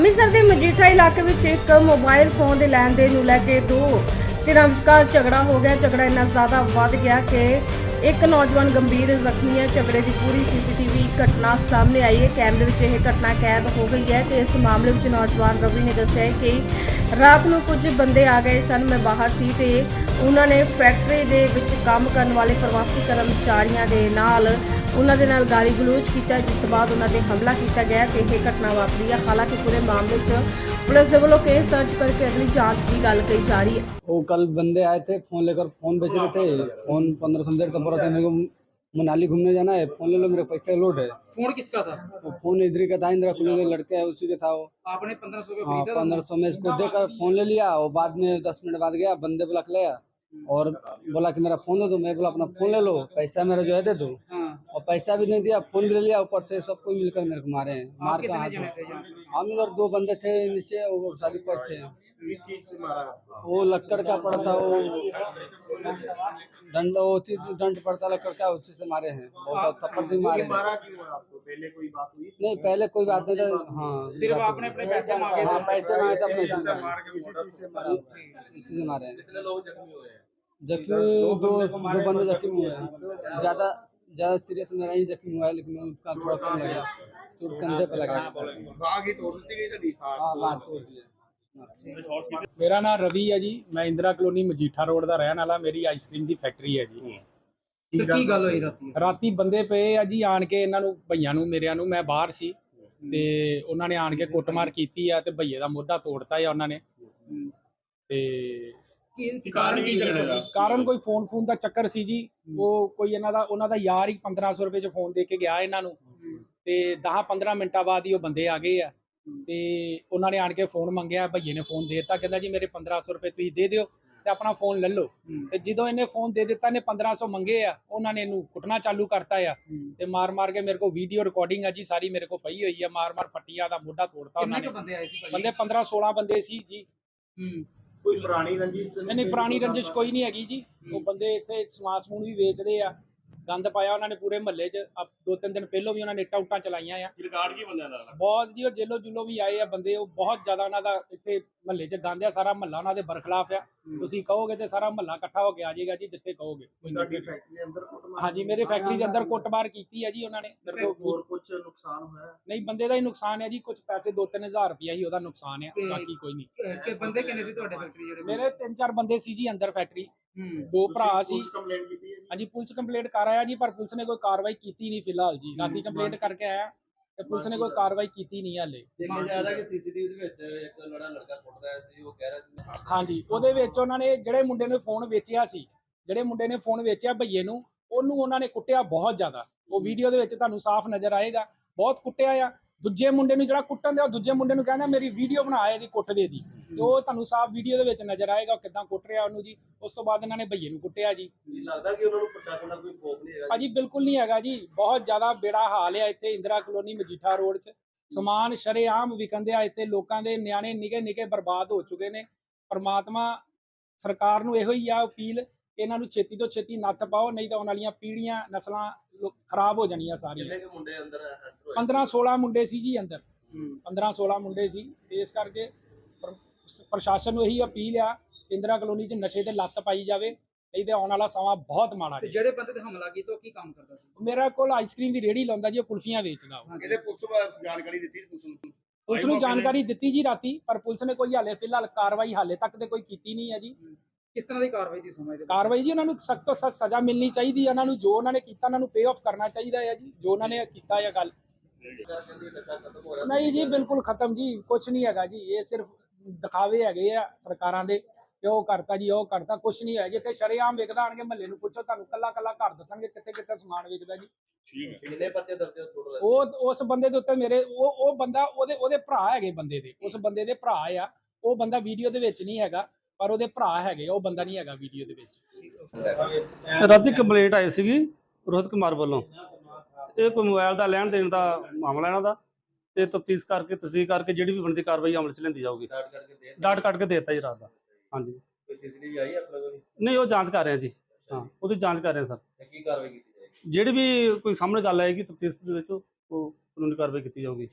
ਅੰਮ੍ਰਿਤਸਰ ਦੇ ਮਜੀਠਾ ਇਲਾਕੇ ਵਿੱਚ ਇੱਕ ਮੋਬਾਈਲ ਫੋਨ ਦੇ ਲੈਣ ਦੇਣ ਨੂੰ ਲੈ ਕੇ ਦੋ ਧਿਰਾਂ ਵਿਚਕਾਰ ਝਗੜਾ ਹੋ ਗਿਆ। ਝਗੜਾ ਇੰਨਾ ਜ਼ਿਆਦਾ ਵੱਧ ਗਿਆ ਕਿ ਇੱਕ ਨੌਜਵਾਨ ਗੰਭੀਰ ਜ਼ਖਮੀ ਹੈ ਝਗੜੇ ਦੀ ਪੂਰੀ ਸੀਸੀਟੀਵੀ ਘਟਨਾ ਸਾਹਮਣੇ ਆਈ ਹੈ ਕੈਮਰੇ ਵਿੱਚ ਇਹ ਘਟਨਾ ਕੈਦ ਹੋ ਗਈ ਹੈ ਤੇ ਇਸ ਮਾਮਲੇ ਵਿੱਚ ਨੌਜਵਾਨ ਰਵੀ ਨੇ ਦੱਸਿਆ ਹੈ ਕਿ ਰਾਤ ਨੂੰ ਕੁਝ ਬੰਦੇ ਆ ਗਏ ਸਨ ਮੈਂ ਬਾਹਰ ਸੀ ਤੇ ਉਹਨਾਂ ਨੇ ਫੈਕਟਰੀ ਦੇ ਵਿੱਚ ਕੰਮ ਕਰਨ ਵਾਲੇ ਪ੍ਰਵਾਸੀ ਕਰਮਚਾਰੀਆਂ ਦੇ ਨਾਲ ਉਹਨਾਂ ਦੇ ਨਾਲ ਗਾਲੀ ਗਲੋਚ ਕੀਤਾ ਜਿਸ ਤੋਂ ਬਾਅਦ ਉਹਨਾਂ ਤੇ ਹਮਲਾ ਕੀਤਾ ਗਿਆ ਤੇ ਇਹ ਘਟਨਾ ਵਾਪਰੀ ਹੈ ਹਾਲਾਂਕਿ ਪੂਰੇ ਮਾਮਲੇ 'ਚ ਪੁਲਿਸ ਦੇ ਵੱਲੋਂ ਕੇਸ ਦਰਜ ਕਰਕੇ ਅਗਲੀ ਜਾਂਚ ਦੀ ਗੱਲ ਕਹੀ ਜਾ ਰਹੀ ਹੈ वो कल बंदे आए थे फोन लेकर फोन बेच रहे थे फोन पंद्रह सौ देर तक बोल रहे थे मेरे को मनाली घूमने जाना है फ़ोन ले लो मेरे पैसे लोड है। फ़ोन किसका था? तो फ़ोन इधर का था इंदिरा कॉलोनी का लड़के है उसी के था वो। आपने पंद्रह सौ हाँ पंद्रह सौ में इसको देकर फ़ोन ले लिया और बाद में दस मिनट बाद गया बंदे बोला के लिया और बोला कि मेरा फ़ोन दे दो मैं बोला अपना फ़ोन ले लो पैसा मेरा जो है दे दो। हाँ। और पैसा भी नहीं दिया फ़ोन भी ले लिया ऊपर से सबको मिलकर मेरे को मारे हैं मार के हम इधर दो बंदे थे नीचे और सारी पर थे। किस चीज़ से मारा। वो लक्कड़ का पड़ता वो दंड वो थी दंड पड़ता लक्कड़ का उसी से मारे हैं। बहुत थप्पड़ से मारे हैं। मारा क्यों है आपको? पहले कोई बात हुई? नहीं पहले कोई बात नहीं था। हाँ सिर्फ़ आपने अपने पैसे मांगे हाँ पैसे मांगे थे अपने से मारे किसी चीज़ से मारा इसी से मारे हैं। कितने लोग जख्मी हुए हैं? जख्मी दो दो बंदे जख्मी हुए हैं। ज़्यादा ज़्यादा सीरियस मेरा ही जख्मी हुआ है लेकिन उसका थोड़ा कम लगा। चोट कंधे पे लगा। बाघ ही तोड़ गई थी हाँ बात तोड़ दिया ਮੇਰਾ ਨਾਮ ਰਵੀ ਹੈ ਜੀ ਮੈਂ ਇੰਦਰਾ ਕਲੋਨੀ ਮਜੀਠਾ ਰੋਡ ਦਾ ਰਹਿਣ ਵਾਲਾ ਮੇਰੀ ਆਈਸਕ੍ਰੀਮ ਦੀ ਫੈਕਟਰੀ ਹੈ ਜੀ। ਸਰ ਕੀ ਗੱਲ ਹੋਈ ਰਾਤੀ? ਰਾਤੀ ਬੰਦੇ ਪਏ ਆ ਜੀ ਆਣ ਕੇ ਇਹਨਾਂ ਨੂੰ ਭਈਆਂ ਨੂੰ ਮੇਰਿਆਂ ਨੂੰ ਮੈਂ ਬਾਹਰ ਸੀ। ਤੇ ਉਹਨਾਂ ਨੇ ਆਣ ਕੇ ਕੁੱਟਮਾਰ ਕੀਤੀ ਆ ਤੇ ਭਈਏ ਦਾ ਮੋਢਾ ਤੋੜਤਾ ਆ ਉਹਨਾਂ ਨੇ। ਤੇ ਕਾਰਨ ਕੀ ਚੱਲਦਾ ਕਾਰਨ ਕੋਈ ਫੋਨ ਫੋਨ ਦਾ ਚੱਕਰ ਸੀ ਜੀ। ਉਹ ਕੋਈ ਇਹਨਾਂ ਦਾ ਉਹਨਾਂ ਦਾ ਯਾਰ ਹੀ 1500 ਰੁਪਏ ਚ ਫੋਨ ਦੇ ਕੇ ਗਿਆ ਇਹਨਾਂ ਨੂੰ। ਤੇ 10 15 ਮਿੰਟਾਂ ਬਾਅਦ ਹੀ ਉਹ ਬੰਦੇ ਆ ਗਏ ਆ। ਤੇ ਉਹਨਾਂ ਨੇ ਆਣ ਕੇ ਫੋਨ ਮੰਗਿਆ ਭਈਏ ਨੇ ਫੋਨ ਦੇਤਾ ਕਹਿੰਦਾ ਜੀ ਮੇਰੇ 1500 ਰੁਪਏ ਤੁਸੀਂ ਦੇ ਦਿਓ ਤੇ ਆਪਣਾ ਫੋਨ ਲੈ ਲਓ। ਤੇ ਜਦੋਂ ਇਹਨੇ ਫੋਨ ਦੇ ਦਿੱਤਾ ਨੇ 1500 ਮੰਗੇ ਆ ਉਹਨਾਂ ਨੇ ਇਹਨੂੰ ਕੁੱਟਣਾ ਚਾਲੂ ਕਰਤਾ ਆ। ਤੇ ਮਾਰ ਮਾਰ ਕੇ ਮੇਰੇ ਕੋਲ ਵੀਡੀਓ ਰਿਕਾਰਡਿੰਗ ਆ ਜੀ ਸਾਰੀ ਮੇਰੇ ਕੋਲ ਪਈ ਹੋਈ ਆ ਮਾਰ ਮਾਰ ਫੱਟੀਆਂ ਦਾ ਮੋਢਾ ਤੋੜਤਾ ਉਹਨਾਂ ਨੇ। ਬੰਦੇ ਆਏ ਸੀ ਬੰਦੇ 15 16 ਬੰਦੇ ਸੀ ਜੀ। ਕੋਈ ਪੁਰਾਣੀ ਰੰਜਿਸ਼ ਨਹੀਂ ਪੁਰਾਣੀ ਰੰਜਿਸ਼ ਕੋਈ ਨਹੀਂ ਹੈਗੀ ਜੀ। ਉਹ ਬੰਦੇ ਇੱਥੇ ਸਮਾਨ ਸਮੂਨ ਵੀ ਵੇਚਦੇ ਆ। ਗੰਦ ਪਾਇਆ ਉਹਨਾਂ ਨੇ ਪੂਰੇ ਮਹੱਲੇ 'ਚ। ਦੋ ਤਿੰਨ ਦਿਨ ਪਹਿਲਾਂ ਵੀ ਉਹਨਾਂ ਨੇ ਟਾਉਟਾਂ ਚਲਾਈਆਂ ਆ। ਰਿਕਾਰਡ ਕੀ ਬੰਦਿਆਂ ਦਾ ਬਹੁਤ ਜੀ ਉਹ ਜੇਲੋ ਜੁਲੋ ਵੀ ਆਏ ਆ ਬੰਦੇ ਉਹ ਬਹੁਤ ਜ਼ਿਆਦਾ ਉਹਨਾਂ ਦਾ ਇੱਥੇ ਮਹੱਲੇ 'ਚ ਗੰਦ ਆ ਸਾਰਾ ਮਹੱਲਾ ਉਹਨਾਂ ਦੇ ਬਰਖਲਾਫ ਆ। ਤੁਸੀਂ ਕਹੋਗੇ ਤੇ ਸਾਰਾ ਮਹੱਲਾ ਇਕੱਠਾ ਹੋ ਕੇ ਆ ਜਾਏਗਾ ਜੀ ਜਿੱਥੇ ਕਹੋਗੇ। ਅੰਦਰ ਕੁੱਟਮਾਰ ਹਾਂਜੀ ਮੇਰੇ ਫੈਕਟਰੀ ਦੇ ਅੰਦਰ ਕੁੱਟਮਾਰ ਕੀਤੀ ਆ ਜੀ ਉਹਨਾਂ ਨੇ। ਤੇ ਹੋਰ ਕੁਝ ਨੁਕਸਾਨ ਹੋਇਆ? ਨਹੀਂ ਬੰਦੇ ਦਾ ਹੀ ਨੁਕਸਾਨ ਹੈ ਜੀ ਕੁਝ ਪੈਸੇ 2-3000 ਰੁਪਇਆ ਹੀ ਉਹਦਾ ਨੁਕਸਾਨ ਹੈ ਬਾਕੀ ਕੋਈ ਨਹੀਂ। ਕਿ ਬੰਦੇ ਕਿੰਨੇ ਸੀ ਤੁਹਾਡੇ ਫੈਕਟਰੀ ਜਿਹੜੇ ਮੇਰੇ ਤਿੰਨ ਚਾਰ ਬੰਦੇ ਸੀ ਜੀ ਅੰਦਰ ਫੈਕਟਰੀ। ਦੋ ਭਰਾ ਸੀ। ਕੰਪਲੇਂਟ ਕੀਤੀ ਹਾਂਜੀ ਪੁਲਿਸ ਕੰਪਲੇਂਟ ਕਰ ਆਇਆ ਜੀ ਪਰ ਪੁਲਿਸ ਨੇ ਕੋਈ ਕਾਰਵਾਈ ਕੀਤੀ ਨਹੀਂ ਫਿਲਹਾਲ ਜੀ। ਰਾਤੀ ਕੰਪਲੇਂਟ ਕਰਕੇ ਆਇਆ ਤੇ ਪੁਲਿਸ ਨੇ ਕੋਈ ਕਾਰਵਾਈ ਕੀਤੀ ਨਹੀਂ ਹਾਲੇ। ਦੇਖਿਆ ਜਾ ਰਿਹਾ ਕਿ ਸੀਸੀਟੀਵੀ ਦੇ ਵਿੱਚ ਇੱਕ ਲੜਾ ਲੜਕਾ ਰਿਹਾ ਸੀ ਉਹ ਕਹਿ ਰਿਹਾ ਸੀ ਮੈਂ ਹਾਂਜੀ ਉਹਦੇ ਵਿੱਚ ਉਹਨਾਂ ਨੇ ਜਿਹੜੇ ਮੁੰਡੇ ਨੇ ਫੋਨ ਵੇਚਿਆ ਸੀ ਜਿਹੜੇ ਮੁੰਡੇ ਨੇ ਫੋਨ ਵੇਚਿਆ ਭਈਏ ਨੂੰ ਉਹਨੂੰ ਉਹਨਾਂ ਨੇ ਕੁੱਟਿਆ ਬਹੁਤ ਜ਼ਿਆਦਾ। ਉਹ ਵੀਡੀਓ ਦੇ ਵਿੱਚ ਤੁਹਾਨੂੰ ਸਾਫ਼ ਨਜ਼ਰ ਆਏਗਾ ਬਹੁਤ ਕੁੱਟਿਆ ਆ। ਦੂਜੇ ਮੁੰਡੇ ਨੂੰ ਜਿਹੜਾ ਕੁੱਟਣ ਦੇ ਉਹ ਦੂਜੇ ਮੁੰਡੇ ਨੂੰ ਕਹਿੰਦਾ ਮੇਰੀ ਵੀਡੀਓ ਬਣਾ ਇਹਦੀ ਕੁੱਟ ਦੇ ਦੀ। ਤੇ ਉਹ ਤੁਹਾਨੂੰ ਸਾਫ਼ ਵੀਡੀਓ ਦੇ ਵਿੱਚ ਨਜ਼ਰ ਆਏਗਾ ਕਿਦਾਂ ਕੁੱਟ ਰਿਹਾ ਉਹਨੂੰ ਜੀ ਉਸ ਤੋਂ ਬਾਅਦ ਇਹਨਾਂ ਨੇ ਭਈਏ ਨੂੰ ਕੁੱਟਿਆ ਜੀ। ਲੱਗਦਾ ਕਿ ਉਹਨਾਂ ਨੂੰ ਪ੍ਰਸ਼ਾਸਨ ਦਾ ਕੋਈ ਖੋਫ ਨਹੀਂ ਹੈਗਾ ਭਾਜੀ ਬਿਲਕੁਲ ਨਹੀਂ ਹੈਗਾ ਜੀ। ਬਹੁਤ ਜ਼ਿਆਦਾ ਬੇੜਾ ਹਾਲ ਹੈ ਇੱਥੇ ਇੰਦਰਾ ਕਲੋਨੀ ਮਜੀਠਾ ਰੋਡ 'ਚ। ਸਮਾਨ ਸ਼ਰੇਆਮ ਵਿਕੰਦੇ ਆ ਇੱਥੇ ਲੋਕਾਂ ਦੇ ਨਿਆਣੇ ਨਿਗੇ ਨਿਗੇ ਬਰਬਾਦ ਹੋ ਚੁੱਕੇ ਨੇ। ਪਰਮਾਤਮਾ ਸਰਕਾਰ ਨੂੰ ਇਹੋ ਹੀ ਆ ਅਪੀਲ ਇਹਨਾਂ ਨੂੰ ਛੇਤੀ ਤੋਂ ਛੇਤੀ ਨੱਥ ਪਾਓ ਨਹੀਂ ਤਾਂ ਆਉਣ ਵਾਲੀਆਂ ਪੀੜ੍ਹੀਆਂ ਨਸਲਾਂ ਖਰਾਬ ਹੋ ਜਾਣੀਆਂ ਸਾਰੀਆਂ। ਕਿੰਨੇ ਮੁੰਡੇ ਅੰਦਰ enter ਹੋਏ 15 16 ਮੁੰਡੇ ਸੀ ਜੀ ਅੰਦਰ। ਹੂੰ। 15 16 ਮੁੰਡੇ ਸੀ। ਇਸ ਕਰਕੇ ਪ੍ਰਸ਼ਾਸਨ ਨੂੰ ਇਹੀ ਅਪੀਲ ਆ ਇੰਦਰਾ ਕਲੋਨੀ 'ਚ ਨਸ਼ੇ ਤੇ ਲੱਤ ਪਾਈ ਜਾਵੇ ਨਹੀਂ ਤੇ ਆਉਣ ਵਾਲਾ ਸਮਾਂ ਬਹੁਤ ਮਾੜਾ ਤੇ ਜੀ। ਜਿਹੜੇ ਬੰਦੇ ਤੇ ਹਮਲਾ ਕੀਤਾ ਉਹ ਕੀ ਕੰਮ ਕਰਦਾ ਸੀ? ਮੇਰਾ ਕੋਲ ਆਈਸਕ੍ਰੀਮ ਦੀ ਰੇਹੜੀ ਲਾਉਂਦਾ ਜੀ ਉਹ ਕੁਲਫੀਆਂ ਵੇਚਦਾ ਉਹ। ਇਹਦੇ ਪੁਲਿਸ ਨੂੰ ਜਾਣਕਾਰੀ ਦਿੱਤੀ ਪੁਲਿਸ ਨੂੰ? ਪੁਲਿਸ ਨੂੰ ਜਾਣਕਾਰੀ ਦਿੱਤੀ ਜੀ ਰਾਤੀ ਪਰ ਪੁਲਿਸ ਨੇ ਕੋਈ ਹਾਲੇ ਫਿਲਹਾਲ ਕਾਰਵਾਈ ਹਾਲੇ ਤੱਕ ਤੇ ਕੋਈ ਕੀਤੀ ਨਹੀਂ ਹੈ ਜੀ। ਕਿਸ ਤਰ੍ਹਾਂ ਦੀ ਕਾਰਵਾਈ ਦੀ ਸਮਝਦੇ ਕਾਰਵਾਈ ਜੀ ਉਹਨਾਂ ਨੂੰ ਸਖਤ ਤੋਂ ਸਖਤ ਸਜ਼ਾ ਮਿਲਣੀ ਚਾਹੀਦੀ ਹੈ ਉਹਨਾਂ ਨੂੰ ਜੋ ਉਹਨਾਂ ਨੇ ਕੀਤਾ ਉਹਨਾਂ ਨੂੰ ਪੇ ਆਫ ਕਰਨਾ ਚਾਹੀਦਾ ਹੈ ਜੀ ਜੋ ਉਹਨਾਂ ਨੇ ਕੀਤਾ ਹੈ ਗੱਲ। ਹੋ ਨਹੀਂ ਜੀ ਬਿਲਕੁਲ ਖਤਮ ਜੀ ਕੁਝ ਨਹੀਂ ਹੈਗਾ ਜੀ ਇਹ ਸਿਰਫ ਦਿਖਾਵੇ ਹੈਗੇ ਆ ਸਰਕਾਰਾਂ ਦੇ ਕਿ ਉਹ ਕਰਤਾ ਜੀ ਉਹ ਕਰਤਾ ਕੁਝ ਨਹੀਂ ਹੈ ਜਿੱਥੇ ਸ਼ਰੇਆਮ ਵਿਕਦਾ ਆਣਗੇ ਮਹੱਲੇ ਨੂੰ ਪੁੱਛੋ ਤੁਹਾਨੂੰ ਕੱਲਾ ਕੱਲਾ ਘਰ ਦੱਸਣਗੇ ਕਿੱਥੇ ਕਿੱਥੇ ਸਮਾਨ ਵਿਕਦਾ ਜੀ। ਕਿੰਨੇ ਪਰਚੇ ਦਰਜ ਹੋ ਟੋਟਲ ਉਹ ਉਸ ਬੰਦੇ ਦੇ ਉੱਤੇ ਮੇਰੇ ਉਹ ਉਹ ਬੰਦਾ ਉਹਦੇ ਉਹਦੇ ਭਰਾ ਹੈਗੇ ਬੰਦੇ ਦੇ। ਉਸ ਬੰਦੇ ਦੇ ਭਰਾ ਆ। ਉਹ ਬੰਦਾ ਵੀਡੀਓ ਦੇ ਵਿੱਚ ਨਹੀਂ ਹੈਗਾ ਪਰ ਉਹਦੇ ਭਰਾ ਹੈਗੇ ਉਹ ਬੰਦਾ ਨਹੀਂ ਹੈਗਾ ਵੀਡੀਓ ਦੇ ਵਿੱਚ। ਰਾਤੀ ਕੰਪਲੇਂਟ ਆਈ ਸੀਗੀ ਰੋਹਿਤ ਕੁਮਾਰ ਵੱਲੋਂ। ਇਹ ਕੋਈ ਮੋਬਾਈਲ ਦਾ ਲੈਣ ਦੇਣ ਦਾ ਮਾਮਲਾ ਇਹਨਾਂ ਦਾ? ਤੇ ਤਫਤੀਸ਼ ਕਰਕੇ ਤਸਦੀਕ ਕਰਕੇ ਜਿਹੜੀ ਵੀ ਬਣਦੀ ਕਾਰਵਾਈ ਅਮਲ ਚ ਲੈਂਦੀ ਜਾਊਗੀ। ਸਟਾਰਟ ਕਰਕੇ ਦੇ ਡਾਟ ਕੱਟ ਕੇ ਦਿੱਤਾ ਜੀ ਰਾਤ ਦਾ। ਹਾਂਜੀ। ਕੋਈ ਸੀਸੀਟੀਵੀ ਆਈ ਆਪਣੇ ਕੋਲ? ਨਹੀਂ ਉਹ ਜਾਂਚ ਕਰ ਰਹੇ ਆ ਜੀ। ਹਾਂ ਉਹਦੀ ਜਾਂਚ ਕਰ ਰਹੇ ਆ ਸਰ। ਤੇ ਕੀ ਕਾਰਵਾਈ ਕੀਤੀ ਜਾਏਗੀ? ਜਿਹੜੀ ਵੀ ਕੋਈ ਸਾਹਮਣੇ ਗੱਲ ਆਏਗੀ ਤਫਤੀਸ਼ ਦੇ ਵਿੱਚ ਉਹ ਕਾਨੂੰਨੀ ਕਾਰਵਾਈ ਕੀਤੀ ਜਾਊਗੀ।